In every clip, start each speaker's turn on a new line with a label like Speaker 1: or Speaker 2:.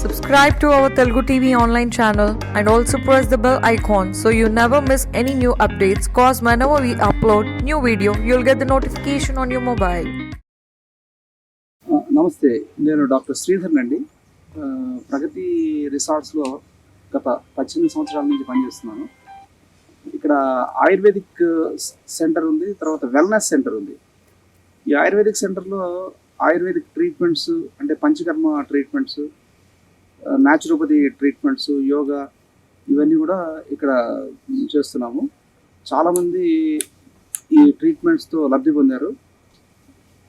Speaker 1: Subscribe to our Telugu TV online channel and also press the bell icon so you never miss any new updates cause whenever we upload new video you'll get the notification on your mobile.
Speaker 2: నమస్తే నేను doctor Sridhar అండి ప్రగతి రిసార్ట్స్లో గత పద్దెనిమిది సంవత్సరాల నుంచి పనిచేస్తున్నాను ఇక్కడ ayurvedic centre ఉంది తర్వాత వెల్నెస్ సెంటర్ ఉంది ఈ ఆయుర్వేదిక్ సెంటర్లో ఆయుర్వేదిక్ ట్రీట్మెంట్స్ అంటే panchakarma treatments naturopathy treatments yoga ఇవన్నీ కూడా ఇక్కడ చేస్తున్నాము. చాలామంది ఈ ట్రీట్మెంట్స్తో లబ్ధి పొందారు.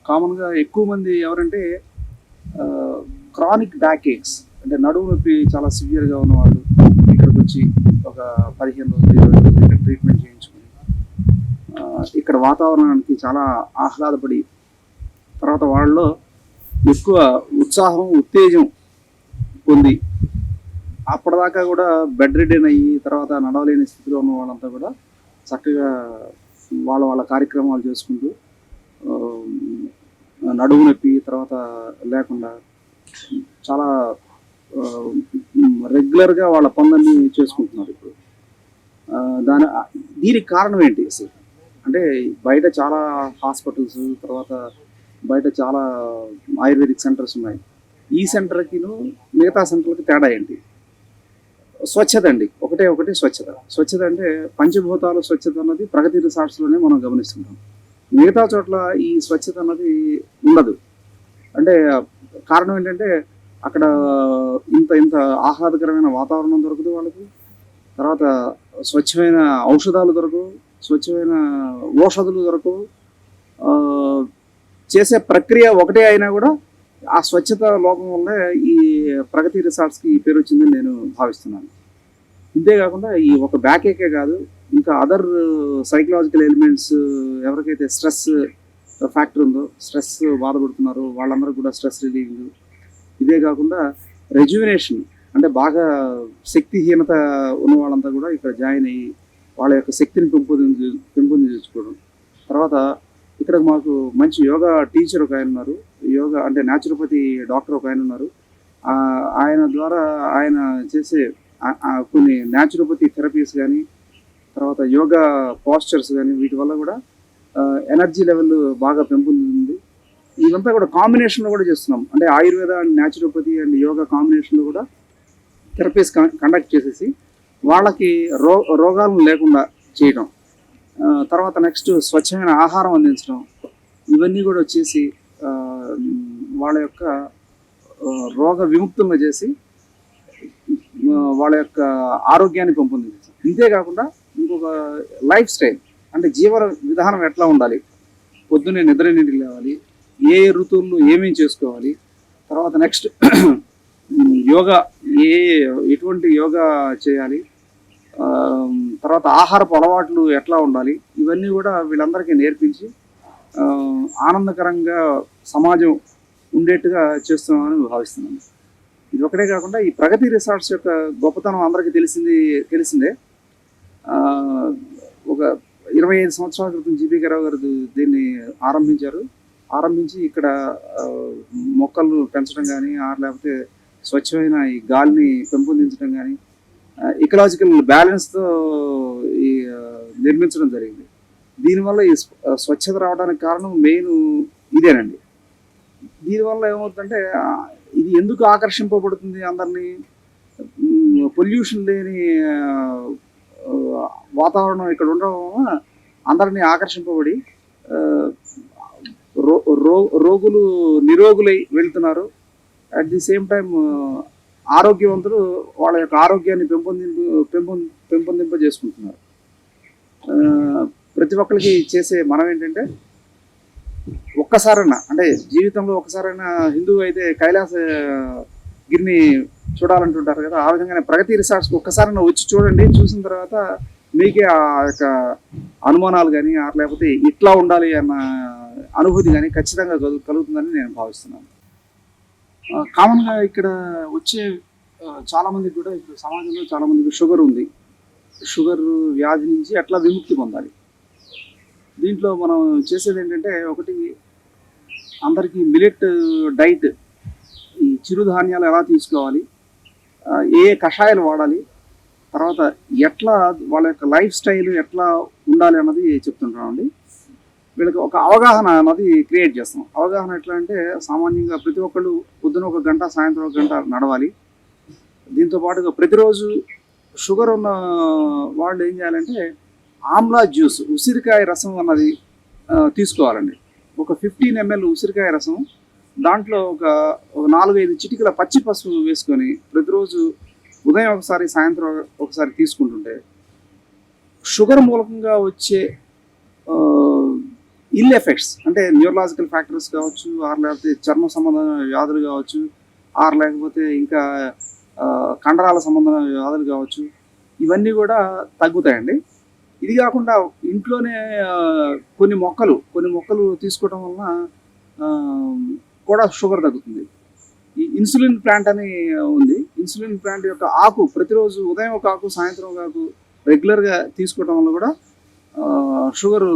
Speaker 2: కామన్గా ఎక్కువ మంది ఎవరంటే క్రానిక్ బ్యాక్ ఏక్స్ అంటే నడుము నొప్పి చాలా సివియర్గా ఉన్నవాళ్ళు ఇక్కడికి వచ్చి ఒక పదిహేను రోజులు ఇరవై రోజులు ఇక్కడ ట్రీట్మెంట్ చేయించుకుని ఇక్కడ వాతావరణానికి చాలా ఆహ్లాదపడి తర్వాత వాళ్ళలో ఎక్కువ ఉత్సాహం ఉత్తేజం ఉంది. అప్పటిదాకా కూడా బెడ్ రిడెన్ అయ్యి తర్వాత నడవలేని స్థితిలో ఉన్న వాళ్ళంతా కూడా చక్కగా వాళ్ళ వాళ్ళ కార్యక్రమాలు చేసుకుంటూ నడుము నొప్పి తర్వాత లేకుండా చాలా రెగ్యులర్గా వాళ్ళ పనులన్నీ చేసుకుంటున్నారు ఇప్పుడు. దాని దీనికి కారణం ఏంటి అసలు? అంటే బయట చాలా హాస్పిటల్స్ తర్వాత బయట చాలా ఆయుర్వేదిక్ సెంటర్స్ ఉన్నాయి. ఈ సెంటర్కిను మిగతా సెంటర్కి తేడా ఏంటి? స్వచ్ఛత అండి. ఒకటే ఒకటి స్వచ్ఛత. స్వచ్ఛత అంటే పంచభూతాల స్వచ్ఛత అన్నది ప్రగతి రిసార్ట్స్లోనే మనం గమనిస్తుంటాం. మిగతా చోట్ల ఈ స్వచ్ఛత అన్నది ఉండదు. అంటే కారణం ఏంటంటే అక్కడ ఇంత ఇంత ఆహ్లాదకరమైన వాతావరణం దొరకదు వాళ్ళకి. తర్వాత స్వచ్ఛమైన ఔషధాలు దొరకవు స్వచ్ఛమైన ఔషధులు దొరకవు. చేసే ప్రక్రియ ఒకటే అయినా కూడా ఆ స్వచ్ఛత లోపం వల్లే ఈ ప్రగతి రిసార్ట్స్కి ఈ పేరు వచ్చిందని నేను భావిస్తున్నాను. ఇంతే కాకుండా ఈ ఒక బ్యాక్ ఏకే కాదు ఇంకా అదర్ సైకలాజికల్ ఎలిమెంట్స్ ఎవరికైతే స్ట్రెస్ ఫ్యాక్టర్ ఉందో స్ట్రెస్ బాధపడుతున్నారో వాళ్ళందరూ కూడా స్ట్రెస్ రిలీవింగ్ ఇదే కాకుండా రెజ్యువినేషన్ అంటే బాగా శక్తిహీనత ఉన్న వాళ్ళంతా కూడా ఇక్కడ జాయిన్ అయ్యి వాళ్ళ యొక్క శక్తిని పెంపొందించు పెంపొందించుకోవడం. తర్వాత ఇక్కడ మాకు మంచి యోగా టీచర్ ఒక ఆయన ఉన్నారు. యోగా అంటే న్యాచురోపతి డాక్టర్ ఒక ఆయన ఉన్నారు. ఆయన ద్వారా ఆయన చేసే కొన్ని న్యాచురోపతి థెరపీస్ కానీ తర్వాత యోగా పాస్చర్స్ కానీ వీటి వల్ల కూడా ఎనర్జీ లెవెల్ బాగా పెంపొందుతుంది. ఇదంతా కూడా కాంబినేషన్లో కూడా చేస్తున్నాం. అంటే Ayurveda and naturopathy and yoga కాంబినేషన్లో కూడా థెరపీస్ కండక్ట్ చేసేసి వాళ్ళకి రో రోగాలను లేకుండా చేయడం తర్వాత నెక్స్ట్ స్వచ్ఛమైన ఆహారం అందించడం ఇవన్నీ కూడా వచ్చేసి వాళ్ళ యొక్క రోగ విముక్తంగా చేసి వాళ్ళ యొక్క ఆరోగ్యాన్ని పెంపొందించడం ఇంతేకాకుండా ఇంకొక లైఫ్ స్టైల్ అంటే జీవన విధానం ఎట్లా ఉండాలి? పొద్దున్నే నిద్ర ఎన్నింటికి లేవాలి ఏ ఏ ఋతువుల్లో ఏమేమి చేసుకోవాలి తర్వాత నెక్స్ట్ యోగా ఏ ఎటువంటి యోగా చేయాలి తర్వాత ఆహారపు అలవాట్లు ఎట్లా ఉండాలి ఇవన్నీ కూడా వీళ్ళందరికీ నేర్పించి ఆనందకరంగా సమాజం ఉండేట్టుగా చేస్తున్నామని భావిస్తున్నాను ఇది ఒకటే కాకుండా ఈ ప్రగతి రిసార్ట్స్ యొక్క గొప్పతనం అందరికీ తెలిసింది తెలిసిందే. ఒక ఇరవై ఐదు సంవత్సరాల క్రితం జీబీ గారావు గారు దీన్ని ఆరంభించారు. ఆరంభించి ఇక్కడ మొక్కలను మొక్కలు పెంచడం కానీ ఆ లేకపోతే స్వచ్ఛమైన ఈ గాలిని పెంపొందించడం కానీ ఇకలాజికల్ బ్యాలెన్స్తో ఈ నిర్మించడం జరిగింది. దీనివల్ల ఈ స్వచ్ఛత రావడానికి కారణం మెయిన్ ఇదేనండి. దీనివల్ల ఏమవుతుందంటే ఇది ఎందుకు ఆకర్షింపబడుతుంది అందరినీ? పొల్యూషన్ లేని వాతావరణం ఇక్కడ ఉండడం వలన అందరినీ ఆకర్షింపబడి రో రో- రోగులు నిరోగులై వెళ్తున్నారు. అట్ ది సేమ్ టైం ఆరోగ్యవంతులు వాళ్ళ యొక్క ఆరోగ్యాన్ని పెంపొందింపు పెంపొం పెంపొందింప చేసుకుంటున్నారు ప్రతి ఒక్కరికి చేసే మనం ఏంటంటే ఒక్కసారైనా అంటే జీవితంలో ఒక్కసారైనా హిందువు అయితే కైలాస గిరిని చూడాలంటుంటారు కదా ఆ విధంగానే ప్రగతి రిసార్ట్స్కి ఒక్కసారైనా వచ్చి చూడండి చూసిన తర్వాత మీకే ఆ యొక్క అనుమానాలు కానీ లేకపోతే ఇట్లా ఉండాలి అన్న అనుభూతి కానీ ఖచ్చితంగా కలుగుతుందని నేను భావిస్తున్నాను. కామన్గా ఇక్కడ వచ్చే చాలామందికి కూడా ఇప్పుడు సమాజంలో చాలామందికి షుగర్ ఉంది. షుగర్ వ్యాధి నుంచి అట్లా విముక్తి పొందాలి. దీంట్లో మనం చేసేది ఏంటంటే ఒకటి అందరికీ మిలెట్ డైట్ ఈ చిరుధాన్యాలు ఎలా తీసుకోవాలి? ఏ కషాయాలు వాడాలి? తర్వాత ఎట్లా వాళ్ళ యొక్క లైఫ్ స్టైల్ ఎట్లా ఉండాలి అన్నది చెప్తుంటామండి వీళ్ళకి ఒక అవగాహన అన్నది క్రియేట్ చేస్తాం. అవగాహన ఎట్లా అంటే సామాన్యంగా ప్రతి ఒక్కళ్ళు పొద్దున ఒక గంట సాయంత్రం ఒక గంట నడవాలి. దీంతో పాటుగా ప్రతిరోజు షుగర్ ఉన్న వాళ్ళు ఏం చేయాలంటే ఆమ్లా జ్యూస్ ఉసిరికాయ రసం అన్నది తీసుకోవాలండి. ఒక ఫిఫ్టీన్ ఎంఎల్ ఉసిరికాయ రసం దాంట్లో ఒక ఒక నాలుగైదు చిటికల పచ్చి పసుపు వేసుకొని ప్రతిరోజు ఉదయం ఒకసారి సాయంత్రం ఒకసారి తీసుకుంటుంటే షుగర్ మూలకంగా వచ్చే ఇల్ ఎఫెక్ట్స్ అంటే న్యూరలాజికల్ ఫ్యాక్టర్స్ కావచ్చు ఆర్ లేకపోతే చర్మ సంబంధమైన వ్యాధులు కావచ్చు ఆర్ లేకపోతే ఇంకా కండరాల సంబంధమైన వ్యాధులు కావచ్చు ఇవన్నీ కూడా తగ్గుతాయండి. ఇది కాకుండా ఇంట్లోనే కొన్ని మొక్కలు కొన్ని మొక్కలు తీసుకోవడం వలన కూడా షుగర్ తగ్గుతుంది. ఈ ఇన్సులిన్ ప్లాంట్ అని ఉంది. ఇన్సులిన్ ప్లాంట్ యొక్క ఆకు ప్రతిరోజు ఉదయం ఒక ఆకు సాయంత్రం ఒక ఆకు రెగ్యులర్గా తీసుకోవడం వల్ల కూడా షుగర్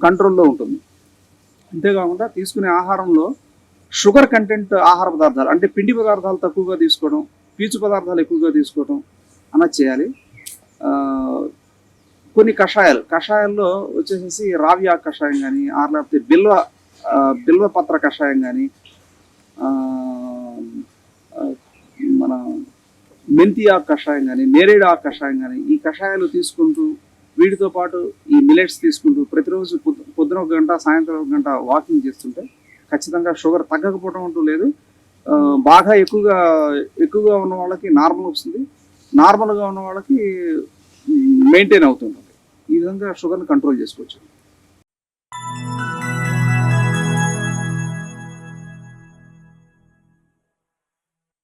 Speaker 2: కంట్రోల్లో ఉంటుంది. అంతేకాకుండా తీసుకునే ఆహారంలో షుగర్ కంటెంట్ ఆహార పదార్థాలు అంటే పిండి పదార్థాలు తక్కువగా తీసుకోవడం పీచు పదార్థాలు ఎక్కువగా తీసుకోవడం అన్నది చేయాలి. కొన్ని కషాయాలు. కషాయాల్లో వచ్చేసేసి రావ్యా కషాయం కానీ ఆర్ లేకపోతే బిల్వ బిల్వ పత్ర కషాయం కానీ మన మెంతి ఆకు కషాయం కానీ నేరేడు ఆకు కషాయం కానీ ఈ కషాయాలు తీసుకుంటూ వీటితో పాటు ఈ మిలెట్స్ తీసుకుంటూ ప్రతిరోజు పొద్దు- పొద్దున ఒక గంట సాయంత్రం ఒక గంట వాకింగ్ చేస్తుంటే ఖచ్చితంగా షుగర్ తగ్గకపోవడం అంటూ లేదు. బాగా ఎక్కువగా ఎక్కువగా ఉన్న వాళ్ళకి నార్మల్ వస్తుంది. నార్మల్గా ఉన్న వాళ్ళకి మెయింటైన్ అవుతుంటుంది. ఈ విధంగా షుగర్ని కంట్రోల్ చేసుకోవచ్చు.